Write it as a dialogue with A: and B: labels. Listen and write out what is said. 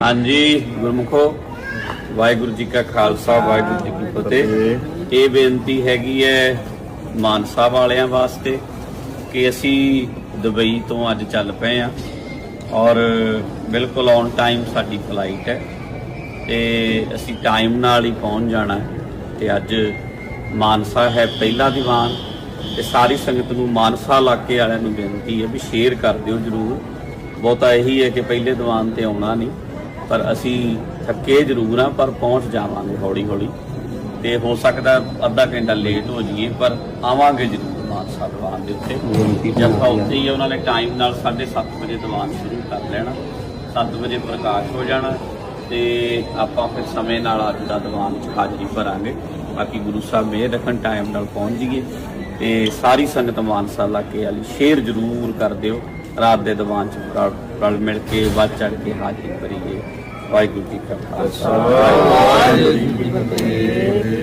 A: ਹਾਂਜੀ ਗੁਰਮੁਖੋ ਵਾਹਿਗੁਰੂ ਜੀ ਕਾ ਖਾਲਸਾ ਵਾਹਿਗੁਰੂ ਜੀ ਕੀ ਫਤਿਹ। ਇਹ ਬੇਨਤੀ ਹੈਗੀ ਹੈ ਮਾਨਸਾ ਵਾਲਿਆਂ ਵਾਸਤੇ ਕਿ ਅਸੀਂ ਦੁਬਈ ਤੋਂ ਅੱਜ ਚੱਲ ਪਏ ਆ ਔਰ ਬਿਲਕੁਲ ਔਨ ਟਾਈਮ ਸਾਡੀ ਫਲਾਈਟ ਹੈ ਤੇ ਅਸੀਂ ਟਾਈਮ ਨਾਲ ਹੀ ਪਹੁੰਚ ਜਾਣਾ ਤੇ ਅੱਜ ਮਾਨਸਾ ਹੈ ਪਹਿਲਾ ਦੀਵਾਨ ਤੇ ਸਾਰੀ ਸੰਗਤ ਨੂੰ ਮਾਨਸਾ ਇਲਾਕੇ ਵਾਲਿਆਂ ਨੂੰ ਬੇਨਤੀ ਹੈ ਵੀ ਸ਼ੇਅਰ ਕਰ ਦਿਓ ਜਰੂਰ। ਬਹੁਤਾ ਇਹੀ ਹੈ ਕਿ ਪਹਿਲੇ ਦੀਵਾਨ ਤੇ ਆਉਣਾ ਨਹੀਂ। ਪਰ ਅਸੀਂ ਥੱਕੇ ਜ਼ਰੂਰ ਆ ਪਰ ਪਹੁੰਚ ਜਾਵਾਂਗੇ ਹੌਲੀ ਹੌਲੀ ਤੇ ਹੋ ਸਕਦਾ ਅੱਧਾ ਘੰਟਾ ਲੇਟ ਹੋ ਜਾਈਏ ਪਰ ਆਵਾਂਗੇ ਜ਼ਰੂਰ ਮਾਨਸਾ ਦੀਵਾਨ ਦੇ ਉੱਤੇ। ਜਦ ਉੱਥੇ ਹੀ ਉਹਨਾਂ ਨੇ ਟਾਈਮ ਨਾਲ 7:30 ਵਜੇ ਦੀਵਾਨ ਸ਼ੁਰੂ ਕਰ ਲੈਣਾ 7 ਵਜੇ ਪ੍ਰਕਾਸ਼ ਹੋ ਜਾਣਾ ਤੇ ਆਪਾਂ ਫਿਰ ਸਮੇਂ ਨਾਲ ਅੱਜ ਦਾ ਦੀਵਾਨ ਹਾਜ਼ਰੀ ਭਰਾਂਗੇ। ਬਾਕੀ ਗੁਰੂ ਸਾਹਿਬ ਰੱਖਣ ਟਾਈਮ ਨਾਲ ਪਹੁੰਚ ਜਾਈਏ। ਤੇ ਸਾਰੀ ਸੰਗਤ ਮਾਨਸਾ ਇਲਾਕੇ ਵਾਲੀ ਸ਼ੇਅਰ ਜ਼ਰੂਰ ਕਰ ਦਿਓ। ਰਾਤ ਦੇ ਦੀਵਾਨ ਚ ਰਲ- ਮਿਲ ਕੇ ਵੱਧ ਚੜ ਕੇ ਹਾਜ਼ਰੀ ਭਰੀਏ। ਵਾਹਿਗੁਰੂ ਜੀ ਕਾ ਖਾਲਸਾ। ਵਾਹਿਗੁਰੂ ਜੀ ਕੀ ਫਤਿਹ।